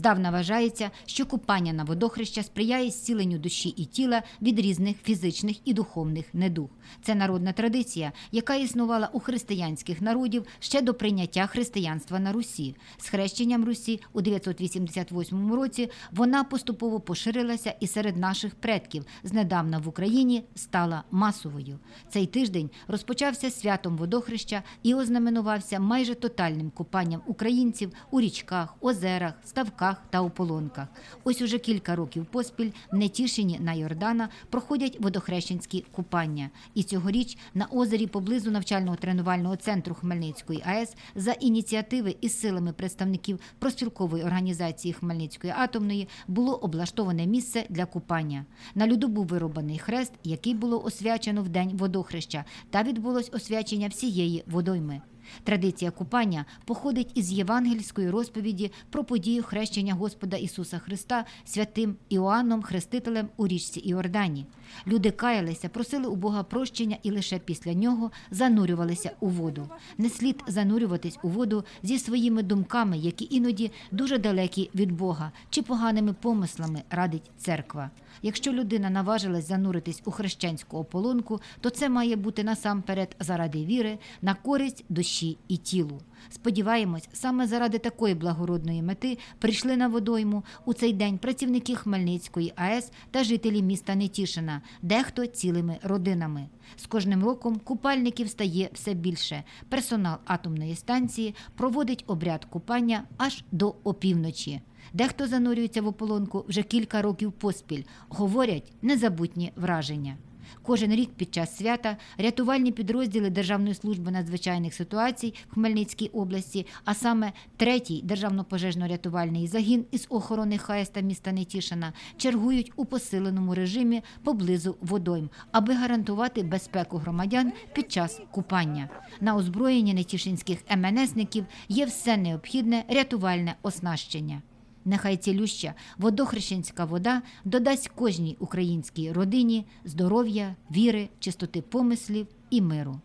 Здавна вважається, що купання на водохреща сприяє зціленню душі і тіла від різних фізичних і духовних недуг. Це народна традиція, яка існувала у християнських народів ще до прийняття християнства на Русі. З хрещенням Русі у 988 році вона поступово поширилася і серед наших предків. Знедавна в Україні стала масовою. Цей тиждень розпочався святом водохреща і ознаменувався майже тотальним купанням українців у річках, озерах, ставках та ополонках. Ось уже кілька років поспіль в Нетішині на Йордана проходять водохрещенські купання. І цьогоріч на озері поблизу навчального тренувального центру Хмельницької АЕС за ініціативи із силами представників проспілкової організації Хмельницької атомної було облаштоване місце для купання. На льоду був вирубаний хрест, який було освячено в день водохреща, та відбулось освячення всієї водойми. Традиція купання походить із євангельської розповіді про подію хрещення Господа Ісуса Христа святим Іоанном Хрестителем у річці Іордані. Люди каялися, просили у Бога прощення і лише після нього занурювалися у воду. Не слід занурюватись у воду зі своїми думками, які іноді дуже далекі від Бога, чи поганими помислами радить церква. Якщо людина наважилась зануритись у хрещенську ополонку, то це має бути насамперед заради віри, на користь душі і тілу. Сподіваємось, саме заради такої благородної мети прийшли на водойму у цей день працівники Хмельницької АЕС та жителі міста Нетішина, дехто цілими родинами. З кожним роком купальників стає все більше. Персонал атомної станції проводить обряд купання аж до опівночі. Дехто занурюється в ополонку вже кілька років поспіль. Говорять незабутні враження. Кожен рік під час свята рятувальні підрозділи Державної служби надзвичайних ситуацій в Хмельницькій області, а саме третій державно-пожежно-рятувальний загін із охорони ХАЕС та міста Нетішина, чергують у посиленому режимі поблизу водойм, аби гарантувати безпеку громадян під час купання. На озброєнні нетішинських МНСників є все необхідне рятувальне оснащення. Нехай цілюща водохрещенська вода додасть кожній українській родині здоров'я, віри, чистоти помислів і миру.